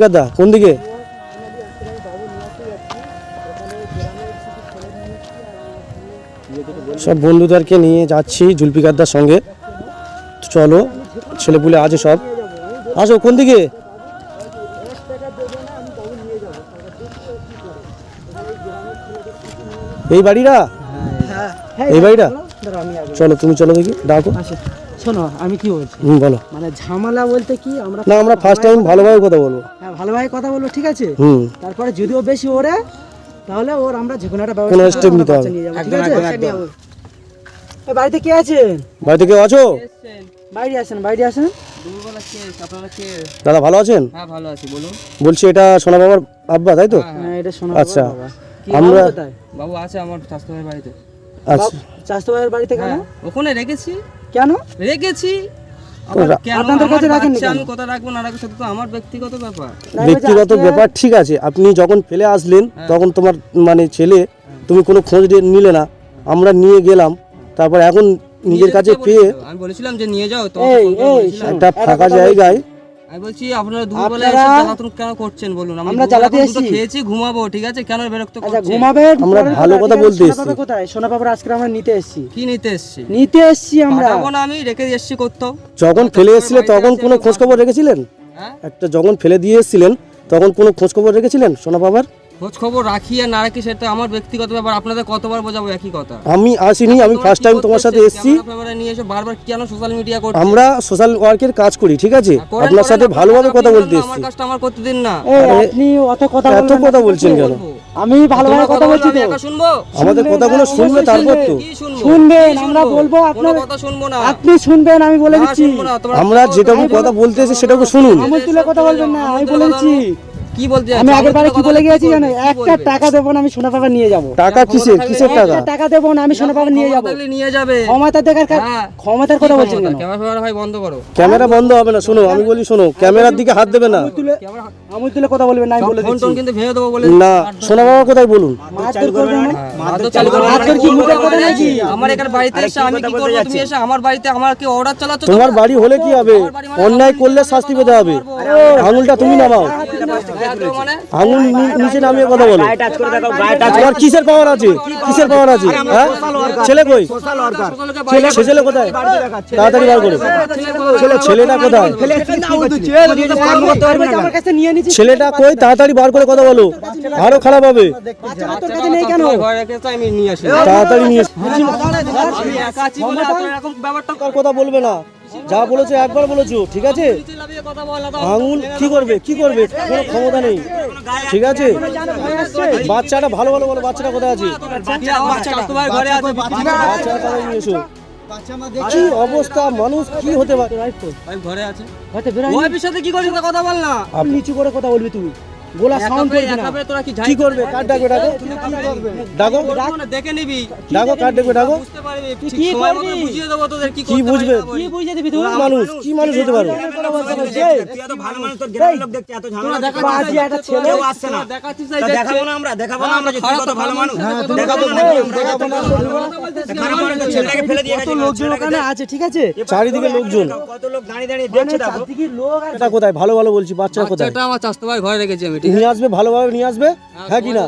গাদা কোন দিকে? সব বন্ধুদেরকে নিয়ে যাচ্ছি জুলপিকারদার সঙ্গে। চলো ছেলেপুলে আছে সব। আসো কোন দিকে? এই বাড়িটা? এই বাড়িটা? চলো তুমি চলো দেখি ডাকো। শোনো আমি কি বলছি? হুম বলো। মানে ঝামেলা বলতে কি আমরা না আমরা ফার্স্ট টাইম ভালোভাবে কথা বলব। হ্যাঁ ভালোভাবে কথা বলব ঠিক আছে? হুম। তারপরে যদিও বেশি ওরে তাহলে ওর আমরা যে কোনো একটা ব্যবস্থা কোনো করে step আমরা নিতে হবে। ঠিক আছে? বাড়িতে কে আছেন বাড়িতে কেউ আছো? বাইরে আসেন বাইরে আসেন। দুপুরবেলা কেস আপনারা কে? দাদা ভালো আছেন? হ্যাঁ ভালো আছি বলুন। বলছি এটা সোনা বাবার আব্বা তাই তো? হ্যাঁ এটা শোনো আচ্ছা। আমরা বাবু আছে আমার স্বাস্থ্য ভাইয়ের বাড়িতে। আচ্ছা। স্বাস্থ্য বাড়িতে কেন? ওখানে রেখেছি। কেন রেখেছি আপনাদের কাছে? আমি কথা রাখব না রাখব সেটা তো আমার ব্যক্তিগত ব্যাপার ব্যক্তিগত ব্যাপার ঠিক আছে আপনি যখন ফেলে আসলেন হ্যাঁ। তখন তোমার মানে ছেলে তুমি কোনো খোঁজ নিলে না আমরা নিয়ে গেলাম তারপর এখন নিজের কাছে পেয়ে আমি বলেছিলাম যে নিয়ে যাও। একটা ফাঁকা জায়গায় আমি বলছি আপনারা দুপুরবেলা এসে জ্বালাতন কেন করছেন বলুন? আমরা জ্বালাতে এসেছি। খেয়েছি ঘুমাবো ঠিক আছে? কেন বিরক্ত আচ্ছা ঘুমাবেন? আমরা ভালো কথা কথা ঠিক আছে, বলতে এসেছি। বাবা কোথায়? সোনা বাবার আজকে আমরা নিতে এসেছি। কি নিতে এসছি? নিতে এসেছি আমরা। আমি রেখে এসেছি করতে। যখন ফেলে এসেছিলে তখন কোনো খোঁজ খবর রেখেছিলেন? হ্যাঁ? একটা যখন ফেলে দিয়ে এসেছিলেন তখন কোনো খোঁজ খবর রেখেছিলেন সোনা বাবার খোঁজ খবর রাখি আর না রাখি সেটা আমার ব্যক্তিগত ব্যাপার। আপনাদের কতবার বোঝাবো একই কথা? আমি আসিনি আমি ফার্স্ট টাইম তোমার সাথে এসেছি। ক্যামেরা নিয়ে এসে বারবার কেন সোশ্যাল মিডিয়া করছে? আমরা সোশ্যাল ওয়ার্কের কাজ করি ঠিক আছে? হ্যাঁ, আপনার সাথে ভালোভাবে কথা বলতে এসেছি আমার কাজটা আমার করতে দিন না আপনি অত কথা এত কথা বলছেন কেন? আমি ভালোভাবে কথা বলছি তো। শুনব? আমাদের কথাগুলো শুনবে তারপর তো। শুনবেন, আমরা বলব, আপনার- কথা শুনব না। আপনি শুনবেন আমি বলে দিচ্ছি। শুনব না, আমরা কথা বলব, কথা বলতেছি সেটাকে শুনুন। তুলে কথা বলবেন না আমি বলে দিচ্ছি। কি বলতে আমি চাইছো? আগের বারে কি বলে গিয়েছি জানো একটা টাকা দেবো না আমি সোনা পাপা নিয়ে যাব। টাকা কিসের? কিসের টাকা? টাকা দেবো না আমি সোনা পাপা নিয়ে যাব। নিয়ে যাবে। ক্ষমতা দেখার হ্যাঁ। ক্ষমতার কথা বলছেন কেন? ক্যামেরা ভাই বন্ধ করো। ক্যামেরা বন্ধ হবে না শোনো আমি বলি শোনো ক্যামেরার দিকে হাত দেবে না। আমুল তুলে ক্যামেরা আমুল তুলে কথা বলবেন না আমি বলে দিচ্ছি। টোন কিন্তু ভেঙে দেবো বলে না সোনা বাবা কোথায় বলুন? মারধর করবেন না? মারধর চালু করবে মারধর কি মুখের কথা নাকি? আমার এখানে বাড়িতে এসে আমি কি করব? তুমি এসে আমার বাড়িতে আমার কি অর্ডার চালাচ্ছ? তোমার বাড়ি হলে কি হবে? অন্যায় করলে শাস্তি পেতে হবে। আঙুলটা তুমি নামাও মানে আঙুল নিচে নামিয়ে কথা বলো। তোমার কিসের পাওয়ার আছে? কিসের পাওয়ার আছে? হ্যাঁ? ছেলে কই? ছেলে সে ছেলে কোথায়? তাড়াতাড়ি বার করো। ছেলেটা কোথায়? ছেলেটা কই? তাড়াতাড়ি বার করে কথা বলো। আরও খারাপ হবে। তাড়াতাড়ি নিয়ে কথা বলবে না। যা বলেছ একবার বলেছ ঠিক আছে? আঙুল কি করবে কি করবে? কোনো ক্ষমতা নেই। ঠিক আছে? বাচ্চাটা ভালো ভালো বলো বাচ্চাটা কোথায় আছে? বাচ্চাটা তোমার ঘরে আছে বাচ্চাটা তাড়াতাড়ি নিয়ে এসো। কি অবস্থা মানুষ কি হতে পারে? ঘরে আছে। হয়তো বেরোয় ওই বিষয়ে কি কথা বল না। নিচু করে কথা বলবি তুমি। গোলা সাউন্ড করবি না। তোরা কি কি করবে? কার ডাকবে ডাকো? ডাকো। দেখে নিবি। ডাকো কার ডাকবে ডাকো? পারবি। তুই কি করবি? বুঝিয়ে দেবো তোদের কি কি বুঝবে? কি বলি। বুঝে দিবি তুই মানুষ? কি মানুষ হতে পারে তোরা দেখাচ্ছিস বাজি একটা ছেলে? তোরা দেখাচ্ছিস এই দেখছে। খারাপ তো ভালো মানুষ। কত লোকজন ওখানে আছে ঠিক আছে? চারিদিকে লোকজন। মানে চারদিকে লোক আছে এটা কোথায় ভালো ভালো বলছি বাচ্চা কোথায় আমার চাস্তো ভাই ঘরে রেখেছি আমি নিয়ে আসবে ভালোভাবে নিয়ে আসবে? হ্যাঁ কি না?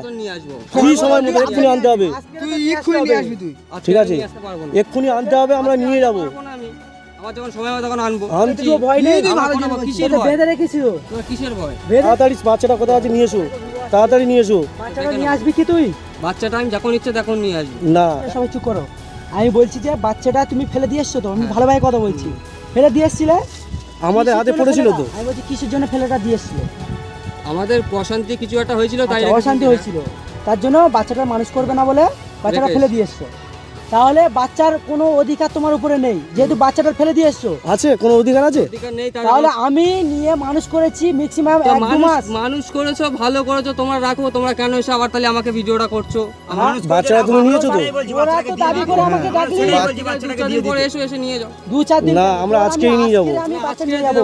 সময় মতো এক্ষুনি আনতে হবে। তুই এক্ষুনি নিয়ে আসবি তুই। ঠিক আছে। এক্ষুনি আনতে হবে আমরা নিয়ে যাব। আমি আমার যখন সময় হবে তখন আনব। আনছি তো ভয় নেই। আমার কোনো কিসের তোকে ভয়? বেঁধে রেখেছিল তোরা কিসের ভয়? তাড়াতাড়ি বাচ্চাটা কোথায় আছে নিয়ে এসো। তাড়াতাড়ি নিয়ে এসো। নিয়ে আসবি কি তুই? বাচ্চাটা আমি যখন ইচ্ছে তখন নিয়ে আসব। না। সবাই চুপ করো। আমি বলছি যে বাচ্চাটা তুমি ফেলে দিয়ে এসছো তো আমি ভালোভাবে কথা বলছি। ফেলে দিয়ে এসছিলে? আমাদের হাতে পড়েছিল তো? আমি বলছি কিসের জন্য ফেলেটা দিয়ে এসছিলে? আমাদের প্রশান্তি কিছু একটা হয়েছিল তাই আচ্ছা, অশান্তি হয়েছিল। তার জন্য বাচ্চাটা মানুষ করবে না বলে বাচ্চাটা ফেলে দিয়ে এসছো। তাহলে বাচ্চার কোনো অধিকার তোমার উপরে নেই। যেহেতু বাচ্চাটা ফেলে দিয়ে এসছো। আছে কোনো অধিকার আছে? অধিকার নেই তার তাহলে আমি নিয়ে মানুষ করেছি ম্যাক্সিমাম এক দু মানুষ মাস। মানুষ করেছ ভালো করেছ তোমরা রাখো তোমরা কেন এসে আবার তাহলে আমাকে ভিডিওটা করছ? আমার বাচ্চাটা তুমি নিয়েছো তো? ওরা তো দাবি করে আমাকে ডাকলি দিন পরে এসো এসে নিয়ে যাও। দু চার দিন না, আমরা আজকেই নিয়ে যাব। আমি বাচ্চা নিয়ে যাব।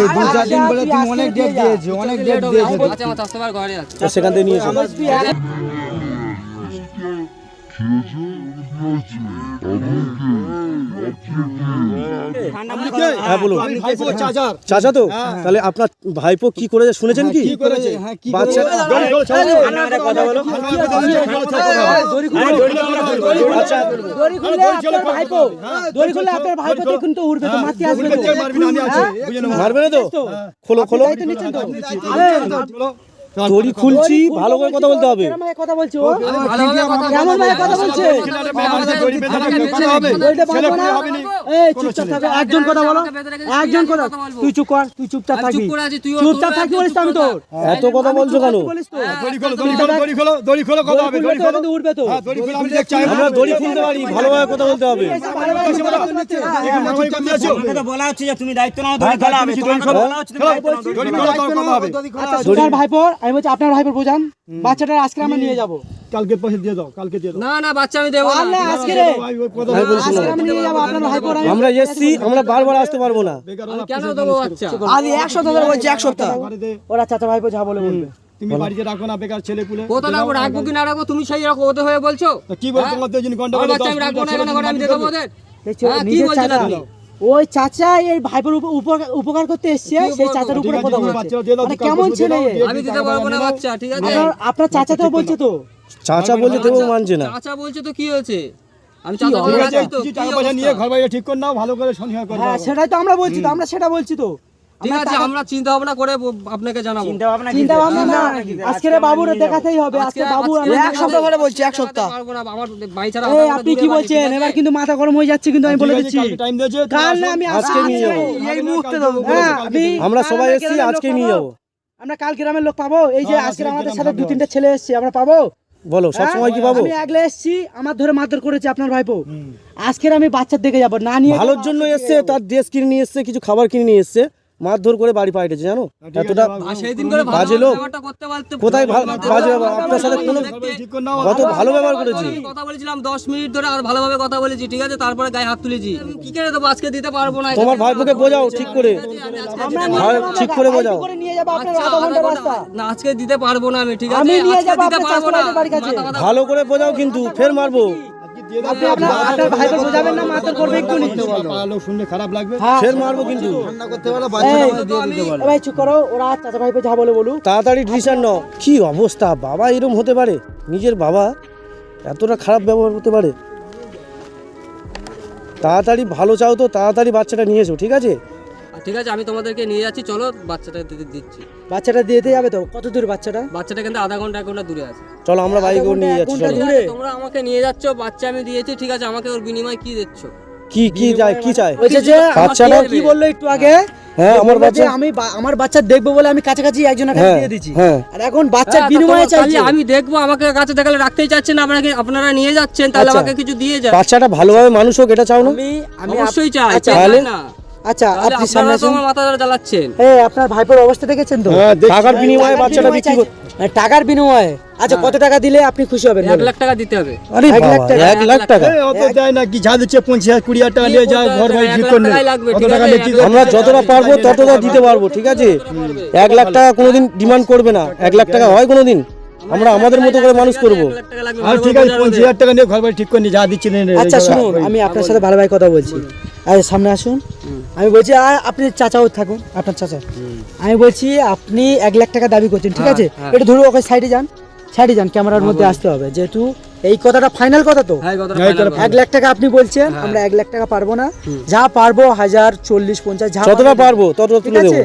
এই দু চার দিন বলে তুই অনেক ডেট দিয়েছিস অনেক লেট হবে আচ্ছা আমার ঘরে আছে। সেখান থেকে নিয়ে এসো। হ্যাঁ চাচা তো তাহলে আপনার ভাইপো কি করেছে শুনেছেন কি আচ্ছা মারবে না তো খোলো খোলো দড়ি খুলছি ভালো করে কথা বলতে হবে। কথা বলছে ও ভালোভাবে কথা কেমন ভাবে কথা বলছে? দড়িটা বাঁধবো না? এই চুপচাপ থাকবে একজন কথা বলো। একজন কথা তুই চুপ কর তুই চুপচাপ থাকবি চুপ করে আছি, তুইও- চুপচাপ থাকবি বলিস আমি তোর। এত কথা বলছো কেন? দড়ি খোলো দড়ি খোলো দড়ি খোলো দড়ি খোলো কথা হবে দড়ি খোলো। কিন্তু উঠবে তো দড়ি খোলো আমি দেখছি আমরা দড়ি খুলতে পারি ভালোভাবে কথা বলতে হবে। বলা হচ্ছে যে তুমি দায়িত্ব নাও দড়ি খোলা হবে তোমাকে আমি বলছি আপনার ভাইপোর বোঝান? বাচ্চাটা আজকে আমরা নিয়ে যাব। কালকে পয়সা দিয়ে দাও কালকে দিয়ে দাও। না না বাচ্চা আমি দেবো না। আল্লাহ আজকে রে ভাই ওই কথা বলছি আজকে আমি নিয়ে যাব আপনার ভাইপোর আমি আমরা এসছি আমরা বারবার আসতে পারব না। আমি কেন দেবো বাচ্চা? আজ এক সপ্তাহ ধরে বলছি এক সপ্তাহ। ওরা চাচা ভাইপো যা বলে বলবে। তুমি বাড়িতে রাখো না বেকার ছেলে পুলে। কোথা রাখব রাখব কি না রাখব তুমি সেই রাখো ওদের হয়ে বলছো? কি বল তোমার দুজন ঘণ্টা আমার করে বাচ্চা আমি রাখব না এখানে ঘরে আমি দেবো ওদের। হ্যাঁ, কি চাচা আপনি? ওই চাচা এই ভাইপোর উপকার- উপকার করতে এসছে সেই চাচার উপরে কথা বলছে মানে কেমন ছেলে দিয়ে দাও, এ? দিয়ে আমি দিতে পারব না বাচ্চা ঠিক আছে? আপনার আপনার চাচা তো বলছে তো? চাচা বলছে তো মানছে না। চাচা বলছে তো কি হয়েছে? আমি চাচা তো টাকা পয়সা নিয়ে ঘর বাড়ি ঠিক করে নাও ভালো করে সন্ধ্যা করে হ্যাঁ সেটাই তো আমরা বলছি তো আমরা সেটা বলছি তো। ঠিক আছে আমরা চিন্তা ভাবনা করে আপনাকে জানাব। চিন্তা ভাবনা চিন্তা ভাবনা না আজকে বাবুর দেখাতেই হবে আজকে বাবু এক সপ্তাহ ধরে বলছি এক সপ্তাহ। পারব না আমার ছাড়া আপনি কি বলছেন? এবার কিন্তু মাথা গরম হয়ে যাচ্ছে কিন্তু আমি বলে দিচ্ছি। টাইম দিয়েছে কাল না আমি আজকে নিয়ে যাব। এই মুহূর্তে দেবো হ্যাঁ আমরা সবাই এসছি গ্রামের আজকে লোক নিয়ে পাবো? যাব। আমরা কাল গ্রামের লোক পাবো। এই যে হ্যাঁ, আজকে আমাদের সাথে দু। তিনটা ছেলে এসছে আমরা পাবো? বলো সব সময় কি হ্যাঁ? পাবো? আমি আগলে এসছি আমার ধরে মারধর করেছে আপনার ভাইপো। আজকের আমি বাচ্চার দিকে যাব না নিয়ে ভালোর জন্য এসছে তার ড্রেস কিনে নিয়ে এসছে কিছু খাবার কিনে নিয়ে এসছে মারধর করে বাড়ি পাঠিয়েছে জানো? এতটা সেই দিন করে বাজে লোক। কোথায় বাজে আপনার সাথে কোনো ঠিক করে নাও কত ভালো ব্যবহার করেছি? কথা বলেছিলাম দশ মিনিট ধরে আর ভালোভাবে কথা বলেছি ঠিক আছে? তারপরে গায়ে হাত তুলেছি। আমি কি করে দেবো? আজকে দিতে পারব না তোমার ভাইপোকে বোঝাও ঠিক করে। ঠিক করে বোঝাও। করে নিয়ে যাব আপনার আচ্ছা, না আজকে দিতে পারব না আমি ঠিক আছে? ভালো করে বোঝাও কিন্তু ফের মারবো। আপনি আপনার ভাইকে বোঝাবেন না মাতর করবে একটু পাড়ার লোক শুনলে খারাপ লাগবে। হ্যাঁ। ফের মারবো কিন্তু। ভাই চুপ করো ওরা চাচা ভাইপো যা বলে তাড়াতাড়ি ডিসিশন নাও। কি অবস্থা? বাবা এরকম হতে পারে? নিজের বাবা এতটা খারাপ ব্যবহার হতে পারে? তাড়াতাড়ি ভালো চাও তো তাড়াতাড়ি বাচ্চাটা নিয়ে এসো ঠিক আছে? ঠিক আছে আমি তোমাদেরকে নিয়ে যাচ্ছি চলো বাচ্চাটা দিতে দিচ্ছি। বাচ্চাটা দিতে যাবে তো? কত দূর বাচ্চাটা? বাচ্চাটা কিন্তু আধা ঘণ্টা এক ঘণ্টা দূরে আছে। চলো আমরা বাইকে করে নিয়ে যাচ্ছি চলো। তোমরা আমাকে নিয়ে যাচ্ছ বাচ্চা আমি দিয়েছি ঠিক আছে আমাকে ওর বিনিময়ে কি দিচ্ছ? কি কি চাই কি চাই বলছে যে বাচ্চাটা কি বলল একটু আগে? হ্যাঁ আমার বাচ্চা আমি আমার বাচ্চা দেখব বলে আমি কাছাকাছি একজনের কাছে হ্যাঁ, দিয়ে দিচ্ছি। হ্যাঁ। আর এখন বাচ্চার হ্যাঁ, বিনিময়ে চাইছে। আমি দেখব আমাকে কাছে দেখালে রাখতেই চাচ্ছেন আপনাকে আপনারা নিয়ে যাচ্ছেন তাহলে আচ্ছা। আমাকে কিছু দিয়ে যান। বাচ্চাটা ভালোভাবে মানুষ হোক এটা চাও না? আমি আমি অবশ্যই চাই। আচ্ছা চাই তাহলে? না? আচ্ছা আপনি সামনে আপনারা আসুন। আমার মাথা ধরে জ্বালাচ্ছেন। এই আপনার ভাইপোর অবস্থা দেখেছেন তো? হ্যাঁ টাকার বিনিময়ে টাকার বাচ্চাটা বিনিময়ে বিক্রি কর- মানে টাকার বিনিময়ে। আচ্ছা কত টাকা দিলে আপনি খুশি হবেন? এক লাখ টাকা দিতে হবে। আরে এক লাখ টাকা, এক লাখ টাকা। অত দেয় না কি যা দিচ্ছে পঞ্চাশ হাজার কুড়ি হাজার টাকা নিয়ে যায় ঘর এক ঠিক করে ঠিক টাকা নিয়ে? আমরা যতটা পারব ততটা দিতে পারব ঠিক আছে? এক লাখ টাকা কোনোদিন ডিমান্ড করবে না। এক লাখ টাকা হয় কোনোদিন? আমরা আমাদের মতো করে মানুষ করব। আর ঠিক করে আছে পঞ্চাশ হাজার টাকা নিয়ে ঘর বাড়ি ঠিক করে যা দিচ্ছে আচ্ছা শুনুন আমি আপনার সাথে ভালো ভাই কথা বলছি। আর সামনে আসুন। আমি বলছি আর আপনি চাচাও থাকুন আপনার চাচা। আমি বলছি আপনি এক লাখ টাকা দাবি করছেন ঠিক হ্যাঁ, আছে? হ্যাঁ। একটু ধরুন ওকে সাইডে যান। সাইডে যান ক্যামেরার মধ্যে আসতে হবে। যেহেতু এই কথাটা ফাইনাল কথা তো। হ্যাঁ, হ্যাঁ, এটা। এক লাখ টাকা আপনি বলছেন আমরা এক লাখ টাকা পারব না। যা পারব হাজার চল্লিশ পঞ্চাশ যা যতটা পারব। ততটা ঠিক তুলে দেবো।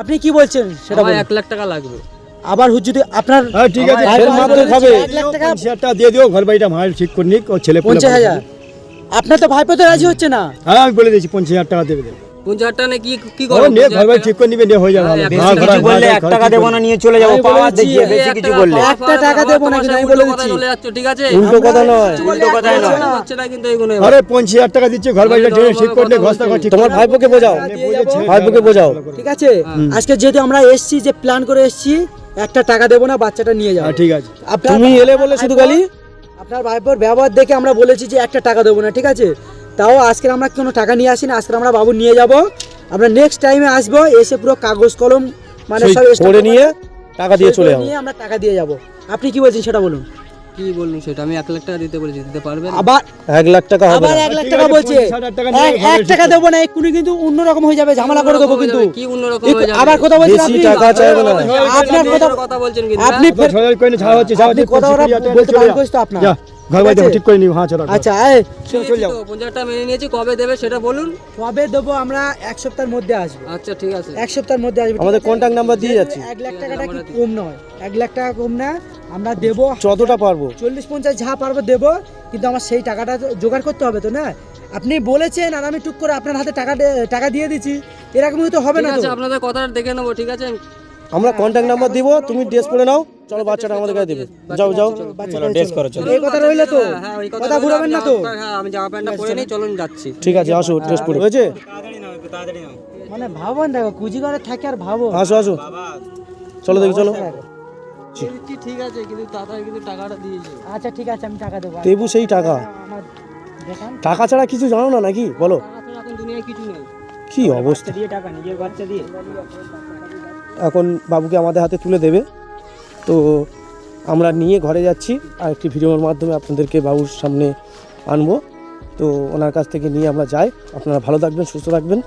আপনি কি বলছেন সেটা বলুন। এক লাখ টাকা লাগবে। আবার যদি আপনার হ্যাঁ ঠিক আছে এক লাখ টাকা দিয়ে দিও ঘর বাড়িটা ভালো ঠিক করে নিক ও ছেলে পঞ্চাশ হাজার। আপনার তো ভাইপো তো রাজি হচ্ছে না। হ্যাঁ আমি বলে দিয়েছি পঞ্চাশ হাজার টাকা দেবে দেবে। পঞ্চাশ হাজার টাকা নিয়ে কি কি ও করব ঘর বাড়ি ঠিক করে নিবে নিয়ে যাবে ভালো। বেশি ভাড়া কিছু ভাড়া বললে ভাড়া এক ঘর টাকা ঠিক না নিয়ে চলে যাব আমি পাওয়ার বলেছি, বেশি কিছু বললে। পাওয়া একটা টাকা পাওয়া না, কিন্তু আমি বলে দিচ্ছি। চলে যাচ্ছ, ঠিক আছে? উল্টো কথা নয়। উল্টো কথা নয়। হচ্ছে না কিন্তু এইগুলো আরে পঞ্চাশ হাজার টাকা দিচ্ছে ঘর বাড়িটা ঠিক- ঠিক করে নিয়ে ঘরটা ঠিক তোমার ভাইপোকে বোঝাও। ভাইপোকে বোঝাও। ঠিক আছে? আজকে যেহেতু আমরা এসছি যে প্ল্যান করে এসছি একটা টাকা দেবো না বাচ্চাটা নিয়ে যাব। হ্যাঁ ঠিক আছে। তুমি এলে বলে শুধু খালি আপনার ভাইপোর ব্যবহার দেখে আমরা বলেছি যে একটা টাকা দেবো না ঠিক আছে? তাও আজকে আমরা কোনো টাকা নিয়ে আসিনি আজকে আমরা বাবু নিয়ে যাব। আমরা নেক্সট টাইমে আসব এসে পুরো কাগজ কলম মানে সব করে নিয়ে টাকা দিয়ে চলে যাব। নিয়ে আমরা টাকা দিয়ে যাব। আপনি কি বলছেন সেটা বলুন? কি বলুন সেটা? আমি এক লাখ টাকা দিতে বলেছি দিতে পারবেন? আবার এক লাখ টাকা হবে আবার। এক লাখ টাকা বলছে। পঞ্চাশ টাকা নিয়ে এক- এক টাকা দেবো না এক্ষুনি কিন্তু অন্যরকম হয়ে যাবে ঝামেলা করে দেবো কিন্তু। কি অন্যরকম হয়ে যাবে? আবার কথা বলছেন বেশি আপনি? টাকা চাইবে না। আপনার কথা কথা বলছেন কিন্তু আপনি হ্যাঁ? ফের- ছয় হাজার ছাড়া হচ্ছে ছাড়া আপনি হচ্ছে কথা ওরা বলতে পারেন যা। তো আপনার। যা ঘর বাড়িটা ঠিক ঠিক করে নিও হ্যাঁ চলো আচ্ছা এই নিয়েছি তো, পঞ্চাশ মেনে নিয়েছি কবে দেবে সেটা বলুন? কবে দেবো আমরা এক সপ্তাহের মধ্যে আসব। আচ্ছা ঠিক আছে। এক সপ্তাহের মধ্যে আসব আমাদের কন্ট্যাক্ট নাম্বার দিয়ে যাচ্ছি। এক লাখ টাকাটা কি কম নয়। এক লাখ টাকা কম না আমরা দেবো যতটা পারব। চল্লিশ পঞ্চাশ যা পারব দেবো কিন্তু আমার সেই টাকাটা জোগাড় করতে হবে তো না? আপনি বলেছেন আর আমি টুক করে আপনার হাতে টাকা টাকা দিয়ে দিচ্ছি। এরকম তো হবে না আপনাদের কথাটা দেখে নেব ঠিক আছে? আমরা কন্ট্যাক্ট নাম্বার দিব তুমি ড্রেস পরে নাও। চলো বাচ্চাটা আমাদের কাছে দেবে। যাও যাও। চলো। ড্রেস করো চলো। এই কথা রইল তো হ্যাঁ, হ্যাঁ, কথা রইল, ঘুরাবেন না তো। হ্যাঁ আমি জামা প্যান্টটা পরে নিই চলুন যাচ্ছি। ঠিক আছে আসো ড্রেস পরে হয়েছে? তাড়াতাড়ি নাও একটু তাড়াতাড়ি নাও মানে ভাবন দেখো কুচিঘরে থাকে আর ভাবো আসো আসো। চলো দেখি চলো। ঠিক আছে কিন্তু তাড়াতাড়ি কিন্তু টাকাটা দিয়েছি। আচ্ছা ঠিক আছে আমি টাকা দেবো। দেবু সেই টাকা। আমার দেখান টাকা ছাড়া কিছু জানো না নাকি? বলো। এখন দুনিয়ায় কিছু নেই। কি অবস্থা? দিয়ে টাকা নিজের বাচ্চা দিয়ে। এখন বাবুকে আমাদের হাতে তুলে দেবে। তো আমরা নিয়ে ঘরে যাচ্ছি আর একটি ভিডিওর মাধ্যমে আপনাদেরকে বাবুর সামনে আনব। তো ওনার কাছ থেকে নিয়ে আমরা যাই। আপনারা ভালো থাকবেন, সুস্থ থাকবেন।